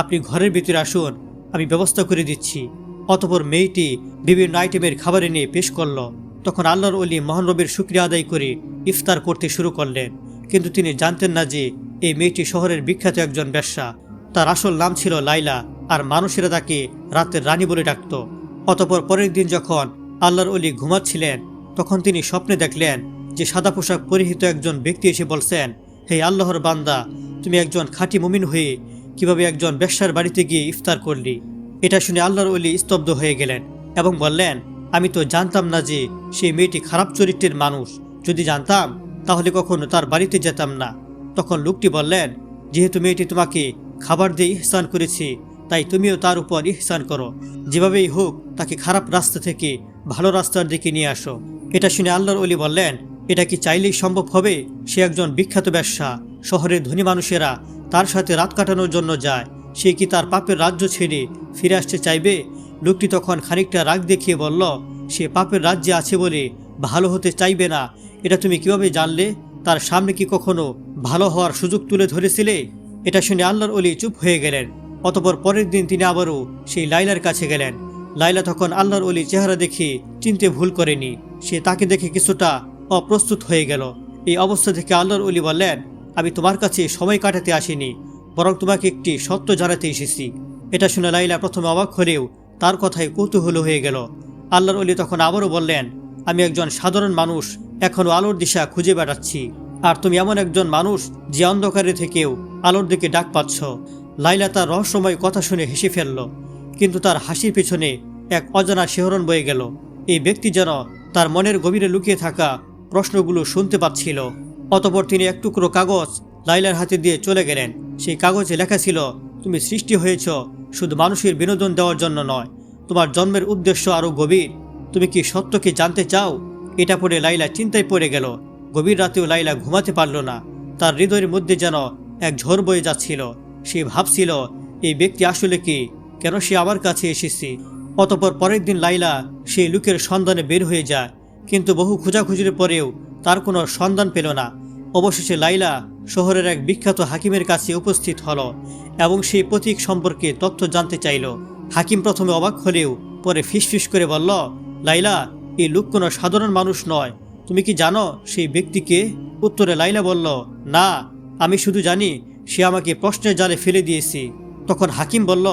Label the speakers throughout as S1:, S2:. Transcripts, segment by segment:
S1: আপনি ঘরের ভিতরে আসুন, আমি ব্যবস্থা করে দিচ্ছি। অতপর মেয়েটি বিভিন্ন আইটেমের খাবার এনে পেশ করল। তখন আল্লাহর অলি মহানরবের শুক্রিয়া আদায় করে ইফতার করতে শুরু করলেন। কিন্তু তিনি জানতেন না যে এই মেয়েটি শহরের বিখ্যাত একজন ব্যবসা। তার আসল নাম ছিল লাইলা, আর মানুষেরা তাকে রাতের রানী বলে ডাকত। অতপর পরের দিন যখন আল্লাহর অলি ঘুমাচ্ছিলেন, তখন তিনি স্বপ্নে দেখলেন যে সাদা পোশাক পরিহিত একজন ব্যক্তি এসে বলছেন, হে আল্লাহর বান্দা, তুমি একজন খাঁটি মুমিন হয়ে কীভাবে একজন ব্যবসার বাড়িতে গিয়ে ইফতার করলি? এটা শুনে আল্লাহর অলি স্তব্ধ হয়ে গেলেন এবং বললেন, আমি তো জানতাম না যে সেই মেয়েটি খারাপ চরিত্রের মানুষ। যদি জানতাম, তাহলে কখনো তার বাড়িতে যেতাম না। তখন লোকটি বললেন, যেহেতু মেয়েটি তোমাকে খাবার দিয়ে ইহসান করেছে, তাই তুমিও তার উপর ইহসান করো। যেভাবেই হোক, তাকে খারাপ রাস্তা থেকে ভালো রাস্তার দিকে নিয়ে আসো। এটা শুনে আল্লাহর অলি বললেন, এটা কি চাইলেই সম্ভব হবে? সে একজন বিখ্যাত ব্যবসা। শহরের ধনী মানুষেরা তার সাথে রাত কাটানোর জন্য যায়। সে কি তার পাপের রাজ্য ছেড়ে ফিরে আসতে চাইবে? লোকটি তখন খানিকটা রাগ দেখিয়ে বলল, সে পাপের রাজ্যে আছে বলে ভালো হতে চাইবে না। এটা তুমি কীভাবে জানলে? তার সামনে কি কখনো ভালো হওয়ার সুযোগ তুলে ধরেছিলে? এটা শুনে আল্লাহর অলি চুপ হয়ে গেলেন। অতপর পরের দিন তিনি আবারও সেই লাইলার কাছে গেলেন। লাইলা তখন আল্লাহর অলি চেহারা দেখে চিনতে ভুল করেনি। সে তাকে দেখে কিছুটা অপ্রস্তুত হয়ে গেল। এই অবস্থা থেকে আল্লাহর অলি বললেন আমি তোমার কাছে সময় কাটাতে আসিনি, বরং তোমাকে একটি সত্য জানাতে এসেছি। এটা শুনে লাইলা প্রথমে অবাক হলেও তার কথায় কৌতূহল হয়ে গেল। আল্লাহর অলি তখন আবারও বললেন, আমি একজন সাধারণ মানুষ এখনও আলোর দিশা খুঁজে বেড়াচ্ছি, আর তুমি এমন একজন মানুষ যে অন্ধকারে থেকেও আলোর দিকে ডাক পাচ্ছ। লাইলা তার রহস্যময় কথা শুনে হেসে ফেলল, কিন্তু তার হাসির পেছনে এক অজানা শিহরণ বয়ে গেল। এই ব্যক্তি যেন তার মনের গভীরে লুকিয়ে থাকা প্রশ্নগুলো শুনতে পাচ্ছিল। অতপর তিনি এক টুকরো কাগজ লাইলার হাতে দিয়ে চলে গেলেন। সেই কাগজে লেখা ছিল, তুমি সৃষ্টি হয়েছ, শুধু মানুষের বিনোদন দেওয়ার জন্য নয়, তোমার জন্মের উদ্দেশ্য আরও গভীর। তুমি কি সত্যকে জানতে চাও? এটা পড়ে লাইলা চিন্তায় পড়ে গেল। গভীর রাতেও লাইলা ঘুমাতে পারল না। তার হৃদয়ের মধ্যে যেন এক ঝড় বয়ে যাচ্ছিল। সে ভাবছিল, এই ব্যক্তি আসলে কি? কেন সে আমার কাছে এসেছে? অতপর পরের দিন লাইলা সেই লুকের সন্ধানে বের হয়ে যায়। কিন্তু বহু খোঁজাখুঁজির পরেও তার কোনো সন্ধান পেল না। অবশেষে লাইলা শহরের এক বিখ্যাত হাকিমের কাছে উপস্থিত হল এবং সেই প্রতীক সম্পর্কে তথ্য জানতে চাইল। হাকিম প্রথমে অবাক হলেও পরে ফিসফিস করে বলল, লাইলা, এই লোক কোনো সাধারণ মানুষ নয়। তুমি কি জানো? সেই ব্যক্তিকে উত্তরে লাইলা বলল, না, আমি শুধু জানি সে আমাকে প্রশ্নের জালে ফেলে দিয়েছে। তখন হাকিম বলল,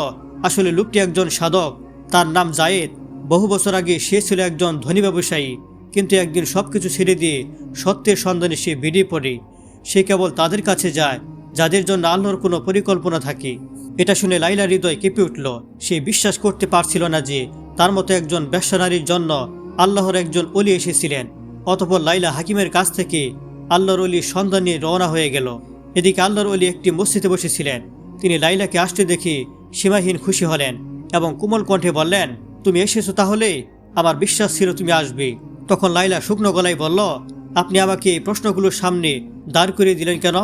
S1: আসলে লোকটি একজন সাধক। তার নাম জায়েদ। বহু বছর আগে সে ছিল একজন ধনী ব্যবসায়ী। কিন্তু একদিন সব কিছু ছেড়ে দিয়ে সত্যের সন্ধানে সে বেরিয়ে পড়ে। সে কেবল তাদের কাছে যায়, যাদের জন্য আল্লাহর কোনো পরিকল্পনা থাকে। এটা শুনে লাইলা হৃদয় কেঁপে উঠল। সে বিশ্বাস করতে পারছিল না যে তার মতো একজন ব্যবসা নারীর জন্য আল্লাহর একজন অলি এসেছিলেন, অতপর লাইলা হাকিমের কাছ থেকে আল্লাহর অলির সন্ধান নিয়ে রওনা হয়ে গেল। এদিকে আল্লাহর অলি একটি মসজিদে বসেছিলেন। তিনি লাইলাকে আসতে দেখে সীমাহীন খুশি হলেন এবং কোমল কণ্ঠে বললেন, তুমি এসেছ তাহলে? আমার বিশ্বাস ছিল তুমি আসবে। তখন লাইলা শুকনো গলায় বলল, আপনি আমাকে এই প্রশ্নগুলোর সামনে দাঁড় করিয়ে দিলেন কেন?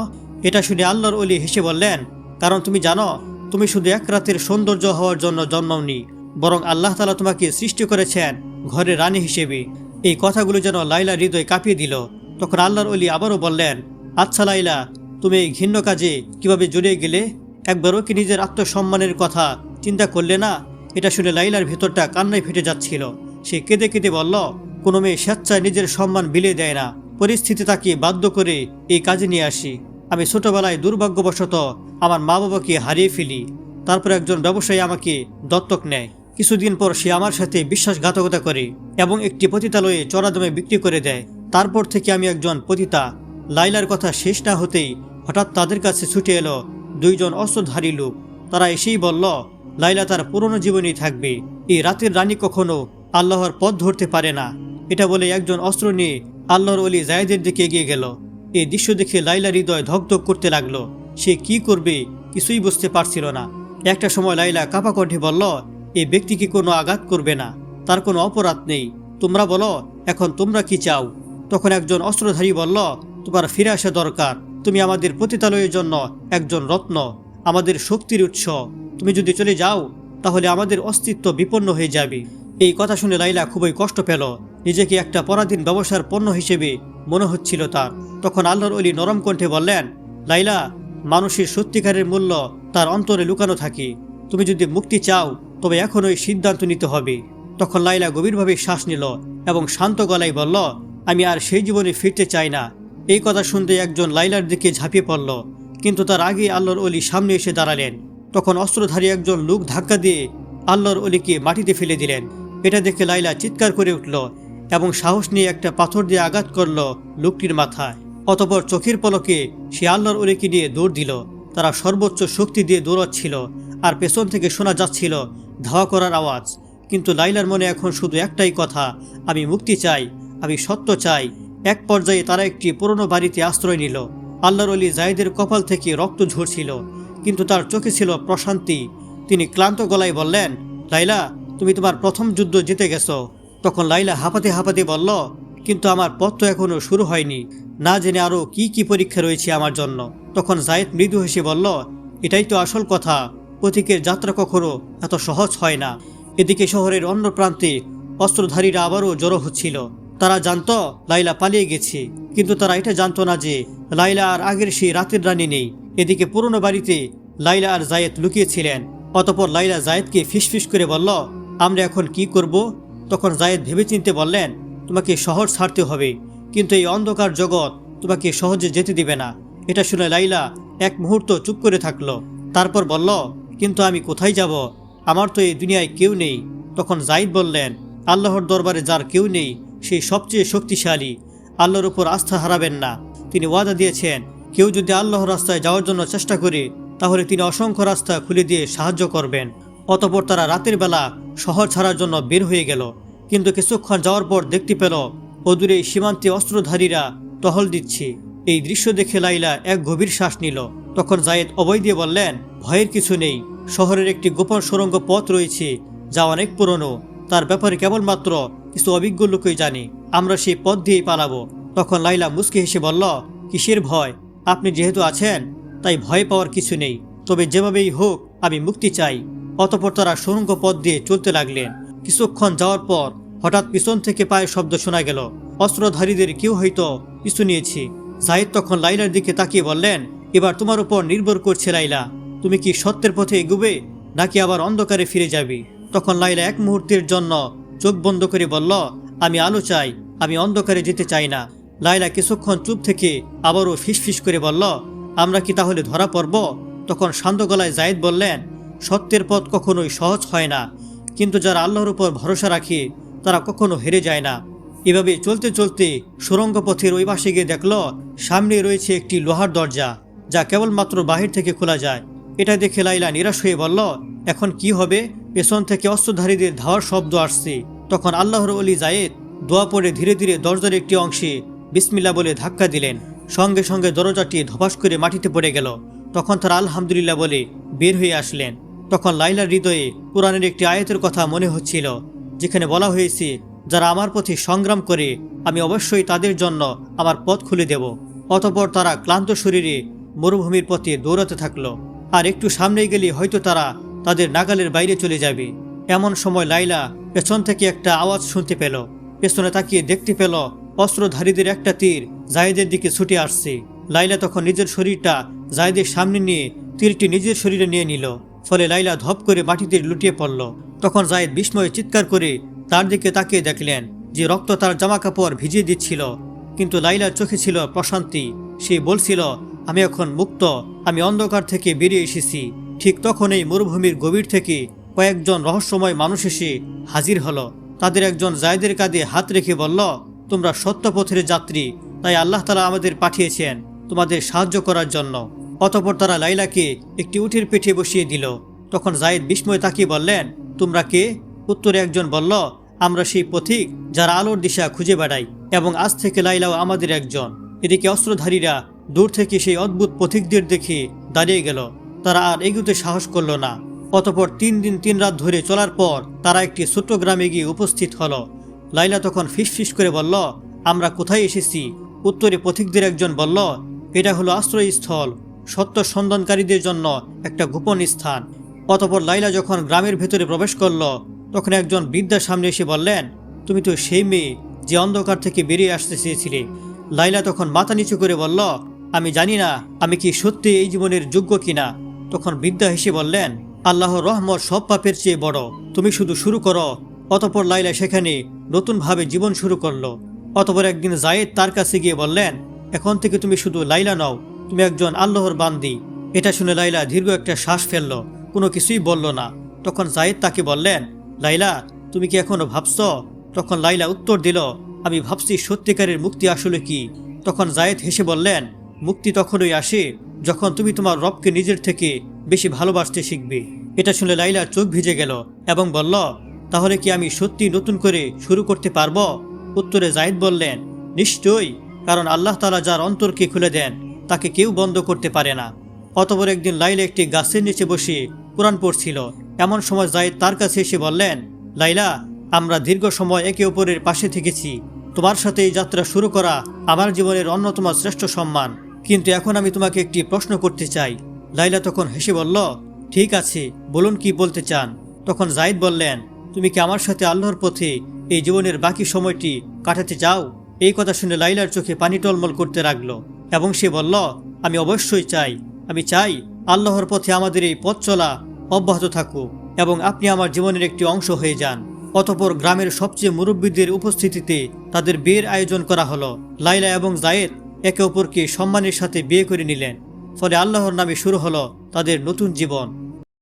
S1: এটা শুনে আল্লাহর অলি হেসে বললেন, কারণ তুমি জানো, তুমি শুধু এক রাতের সৌন্দর্য হওয়ার জন্য জন্মাওনি, বরং আল্লাহ তালা তোমাকে সৃষ্টি করেছেন ঘরের রানী হিসেবে। এই কথাগুলো যেন লাইলা হৃদয় কাঁপিয়ে দিল। তখন আল্লাহর অলি আবারও বললেন আচ্ছা লাইলা তুমি এই ঘৃণ্য কাজে কীভাবে জড়িয়ে গেলে? একবারও কি নিজের আত্মসম্মানের কথা চিন্তা করলে না? এটা শুনে লাইলার ভেতরটা কান্নায় ফেটে যাচ্ছিল। সে কেঁদে কেঁদে বলল কোনো মেয়ে স্বেচ্ছায় নিজের সম্মান বিলিয়ে দেয় না। পরিস্থিতি তাকে বাধ্য করে এই কাজে নিয়ে আসি। আমি ছোটবেলায় দুর্ভাগ্যবশত আমার মা বাবাকে হারিয়ে ফেলি। তারপর একজন ব্যবসায়ী আমাকে দত্তক নেয়। কিছুদিন পর সে আমার সাথে বিশ্বাসঘাতকতা করে এবং একটি পতিতালয়ে চড়া দামে বিক্রি করে দেয়। তারপর থেকে আমি একজন পতিতা। লাইলার কথা শেষ না হতেই হঠাৎ তাদের কাছে ছুটে এলো দুইজন অস্ত্রধারী লোক। তারা এসেই বলল লাইলা তার পুরনো জীবনেই থাকবে। এই রাতের রানী কখনো আল্লাহর পথ ধরতে পারে না। এটা বলে একজন অস্ত্র নিয়ে আল্লাহর অলি জায়েদের দিকে এগিয়ে গেল। এই দৃশ্য দেখে লাইলা হৃদয় ধকধক করতে লাগল। সে কি করবে কিছুই বুঝতে পারছিল না। একটা সময় লাইলা কাপা কণ্ঠে বলল এই ব্যক্তিকে কোনো আঘাত করবে না? তার কোনো অপরাধ নেই। তোমরা বলো, এখন তোমরা কি চাও? তখন একজন অস্ত্রধারী বলল, তোমার ফিরে আসা দরকার। তুমি আমাদের পতিতালয়ের জন্য একজন রত্ন, আমাদের শক্তির উৎস। তুমি যদি চলে যাও, তাহলে আমাদের অস্তিত্ব বিপন্ন হয়ে যাবে। এই কথা শুনে লাইলা খুবই কষ্ট পেল। নিজেকে একটা পরাধীন ব্যবসার পণ্য হিসেবে মনে হচ্ছিল তার। তখন আল্লাহর অলি নরম কণ্ঠে বললেন, লাইলা, মানুষের সত্যিকারের মূল্য তার অন্তরে লুকানো থাকে। তুমি যদি মুক্তি চাও, তবে এখন ওই সিদ্ধান্ত নিতে হবে। তখন লাইলা গভীরভাবে শ্বাস নিল এবং শান্ত গলায় বলল, আমি আর সেই জীবনে ফিরতে চাই না। এই কথা শুনতে একজন লাইলার দিকে ঝাঁপিয়ে পড়ল, কিন্তু তার আগে আল্লাহর অলি সামনে এসে দাঁড়ালেন। তখন অস্ত্রধারী একজন লোক ধাক্কা দিয়ে আল্লাহর অলিকে মাটিতে ফেলে দিলেন। এটা দেখে লাইলা চিৎকার করে উঠল এবং সাহস নিয়ে একটা পাথর দিয়ে আঘাত করল লোকটির মাথায়। অতপর চোখের পলকে সে আল্লাহর অলিকে নিয়ে দৌড় দিল। তারা সর্বোচ্চ শক্তি দিয়ে দৌড়াচ্ছিল আর পেছন থেকে শোনা যাচ্ছিল ধাওয়া করার আওয়াজ। কিন্তু লাইলার মনে এখন শুধু একটাই কথা, আমি মুক্তি চাই, আমি সত্য চাই। এক পর্যায়ে তারা একটি পুরনো বাড়িতে আশ্রয় নিল। আল্লাহর অলি জায়েদের কপাল থেকে রক্ত ঝরছিল, কিন্তু তার চোখে ছিল প্রশান্তি। তিনি ক্লান্ত গলায় বললেন লাইলা তুমি তোমার প্রথম যুদ্ধ জিতে গেছো। তখন লাইলা হাঁপাতে হাঁপাতে বলল, কিন্তু আমার পথ তো এখনও শুরু হয়নি। না জেনে আরও কি কি পরীক্ষা রয়েছে আমার জন্য। তখন জায়েদ মৃদু হেসে বলল, এটাই তো আসল কথা। প্রতীকের যাত্রা কখনো এত সহজ হয় না। এদিকে শহরের অন্য প্রান্তে অস্ত্রধারীরা আবারও জড়ো হচ্ছিল। তারা জানত লাইলা পালিয়ে গেছে। কিন্তু তারা এটা জানত না যে লাইলা আর আগের সেই রাতের রানী নেই। এদিকে পুরনো বাড়িতে লাইলা আর জায়েদ লুকিয়েছিলেন। অতপর লাইলা জায়েদকে ফিসফিস করে বলল আমরা এখন কি করব? তখন জায়েদ ভেবেচিন্তে বললেন, তোমাকে শহর ছাড়তে হবে, কিন্তু এই অন্ধকার জগৎ তোমাকে সহজে যেতে দিবে না। এটা শুনে লাইলা এক মুহূর্ত চুপ করে থাকল। তারপর বলল, কিন্তু আমি কোথায় যাব? আমার তো এই দুনিয়ায় কেউ নেই। তখন জাইদ বললেন, আল্লাহর দরবারে যার কেউ নেই সেই সবচেয়ে শক্তিশালী। আল্লাহর উপর আস্থা হারাবেন না। তিনি ওয়াদা দিয়েছেন, কেউ যদি আল্লাহর রাস্তায় যাওয়ার জন্য চেষ্টা করে, তাহলে তিনি অসংখ্য রাস্তা খুলে দিয়ে সাহায্য করবেন। অতপর তারা রাতের বেলা শহর ছাড়ার জন্য বের হয়ে গেল। কিন্তু কিছুক্ষণ যাওয়ার পর দেখতে পেল, অদূরে সীমান্তে অস্ত্রধারীরা টহল দিচ্ছে। এই দৃশ্য দেখে লাইলা এক গভীর শ্বাস নিল। তখন জায়েদ অবৈ দিয়ে বললেন, ভয়ের কিছু নেই। শহরের একটি গোপন সুরঙ্গ পথ রয়েছে, যা অনেক পুরনো। তার ব্যাপারে কেবলমাত্র কিছু অভিজ্ঞ লোকই জানে। আমরা সেই পথ দিয়েই পালাবো। তখন লাইলা মুসকে হেসে বলল, কিসের ভয়? আপনি যেহেতু আছেন, তাই ভয় পাওয়ার কিছু নেই। তবে যেভাবেই হোক আমি মুক্তি চাই। অতপর তারা সুরঙ্গ পথ দিয়ে চলতে লাগলেন। কিছুক্ষণ যাওয়ার পর হঠাৎ পিছন থেকে পায়ের শব্দ শোনা গেল। অস্ত্রধারীদের কেউ হয়তো পিছু নিয়েছে। জাহিদ তখন লাইলার দিকে তাকিয়ে বললেন, এবার তোমার উপর নির্ভর করছে লাইলা তুমি কি সত্যের পথে এগুবে, নাকি আবার অন্ধকারে ফিরে যাবে? তখন লাইলা এক মুহূর্তের জন্য চোখ বন্ধ করে বলল, আমি আলো চাই, আমি অন্ধকারে যেতে চাই না। লাইলা কিছুক্ষণ চুপ থেকে আবারও ফিসফিস করে বলল, আমরা কি তাহলে ধরা পড়ব? তখন শান্ত গলায় জায়েদ বললেন, সত্যের পথ কখনোই সহজ হয় না, কিন্তু যারা আল্লাহর উপর ভরসা রাখে, তারা কখনো হেরে যায় না। এভাবে চলতে চলতে সুরঙ্গ পথের ওই পাশে গিয়ে দেখল, সামনে রয়েছে একটি লোহার দরজা, যা কেবলমাত্র বাহির থেকে খোলা যায়। এটা দেখে লাইলা নিরাশ হয়ে বলল, এখন কি হবে? পেছন থেকে অস্ত্রধারীদের ধাওয়ার শব্দ আসছে। তখন আল্লাহর অলি জায়েদ দোয়া পড়ে ধীরে ধীরে দরজার একটি অংশে বিসমিল্লা বলে ধাক্কা দিলেন। সঙ্গে সঙ্গে দরজাটি ধপাস করে মাটিতে পড়ে গেল। তখন তারা আলহামদুলিল্লাহ বলে বের হয়ে আসলেন। তখন লাইলার হৃদয়ে কোরআনের একটি আয়াতের কথা মনে হচ্ছিল, যেখানে বলা হয়েছে, যারা আমার পথে সংগ্রাম করে, আমি অবশ্যই তাদের জন্য আমার পথ খুলে দেব। অতপর তারা ক্লান্ত শরীরে মরুভূমির পথে দৌড়াতে থাকল। আর একটু সামনে গেলে হয়তো তারা তাদের নাগালের বাইরে চলে যাবে। এমন সময় লাইলা পেছন থেকে একটা আওয়াজ শুনতে পেল। পেছনে তাকিয়ে দেখতে পেল অস্ত্রধারীদের একটা তীর জায়েদের দিকে ছুটে আসছে। লাইলা তখন নিজের শরীরটা জায়েদের সামনে নিয়ে তীরটি নিজের শরীরে নিয়ে নিল, ফলে লাইলা ধপ করে মাটিতে লুটিয়ে পড়ল। তখন জায়েদ বিস্ময়ে চিৎকার করে তার দিকে তাকিয়ে দেখলেন যে রক্ত তার জামা কাপড় ভিজিয়ে দিচ্ছিল, কিন্তু লাইলার চোখে ছিল প্রশান্তি। সে বলছিল, আমি এখন মুক্ত, আমি অন্ধকার থেকে বেরিয়ে এসেছি। ঠিক তখন এই মরুভূমির গভীর থেকে কয়েকজন রহস্যময় মানুষ এসে হাজির হলো। তাদের একজন জায়দের কাঁধে হাত রেখে বলল, তোমরা সত্য পথের যাত্রী, তাই আল্লাহ তালা আমাদের পাঠিয়েছেন। তোমাদের সাহায্য করার জন্য। অতপর তারা লাইলাকে একটি উঠের পিঠে বসিয়ে দিল। তখন জায়েদ বিস্ময় তাকিয়ে বললেন, তোমরা কে? উত্তরে একজন বলল, আমরা সেই পথিক যারা আলোর দিশা খুঁজে বেড়াই এবং আজ থেকে লাইলাও আমাদের একজন। এদিকে অস্ত্রধারীরা দূর থেকে সেই অদ্ভুত পথিকদের দেখে দাঁড়িয়ে গেল। তারা আর এগুতে সাহস করল না। অতপর তিন দিন তিন রাত ধরে চলার পর তারা একটি ছোট্ট গ্রামে গিয়ে উপস্থিত হলো। লাইলা তখন ফিসফিস করে বলল, আমরা কোথায় এসেছি? উত্তরে পথিকদের একজন বলল এটা হলো আশ্রয়স্থল, সত্য সন্ধানকারীদের জন্য একটা গোপন স্থান। অতপর লাইলা যখন গ্রামের ভেতরে প্রবেশ করল, তখন একজন বৃদ্ধার সামনে এসে বললেন, তুমি তো সেই মেয়ে যে অন্ধকার থেকে বেরিয়ে আসতে চেয়েছিলে। লাইলা তখন মাথা নিচু করে বলল, আমি জানি না, আমি কি সত্যি এই জীবনের যোগ্য কিনা? তখন বৃদ্ধা হেসে বললেন, আল্লাহর রহমত সব পাপের চেয়ে বড়, তুমি শুধু শুরু করো। অতপর লাইলা সেখানে নতুনভাবে জীবন শুরু করল। অতপর একদিন জায়েদ তার কাছে গিয়ে বললেন এখন থেকে তুমি শুধু লাইলা নও। তুমি একজন আল্লাহর বান্দি। এটা শুনে লাইলা দীর্ঘ একটা শ্বাস ফেলল। কোনো কিছুই বলল না। তখন জায়েদ তাকে বললেন, লাইলা, তুমি কি এখনও ভাবছ? তখন লাইলা উত্তর দিল, আমি ভাবছি সত্যিকারের মুক্তি আসলে কি? তখন জায়েদ হেসে বললেন, মুক্তি তখনই আসে যখন তুমি তোমার রবকে নিজের থেকে বেশি ভালোবাসতে শিখবে। এটা শুনে লাইলা চোখ ভিজে গেল এবং বলল, তাহলে কি আমি সত্যি নতুন করে শুরু করতে পারব? উত্তরে জাহিদ বললেন, নিশ্চয়ই। কারণ আল্লাহ তালা যার অন্তরকে খুলে দেন, তাকে কেউ বন্ধ করতে পারে না। অতপর একদিন লাইলা একটি গাছের নিচে বসে কোরআন পড়ছিল। এমন সময় জাহিদ তার কাছে এসে বললেন, লাইলা, আমরা দীর্ঘ সময় একে অপরের পাশে থেকেছি। তোমার সাথে এই যাত্রা শুরু করা আমার জীবনের অন্যতম শ্রেষ্ঠ সম্মান। কিন্তু এখন আমি তোমাকে একটি প্রশ্ন করতে চাই। লাইলা তখন হেসে বলল, ঠিক আছে, বলুন কি বলতে চান? তখন জাহিদ বললেন, তুমি কি আমার সাথে আল্লাহর পথে এই জীবনের বাকি সময়টি কাটাতে চাও? এই কথা শুনে লাইলার চোখে পানি টলমল করতে লাগল এবং সে বলল, আমি অবশ্যই চাই। আমি চাই আল্লাহর পথে আমাদের এই পথ চলা অব্যাহত থাকুক এবং আপনি আমার জীবনের একটি অংশ হয়ে যান। অতপর গ্রামের সবচেয়ে মুরব্বীদের উপস্থিতিতে তাদের বিয়ের আয়োজন করা হলো। লাইলা এবং জায়েদ একে অপরকে সম্মানের সাথে বিয়ে করে নিলেন। ফলে আল্লাহর নামে শুরু হলো তাদের নতুন জীবন।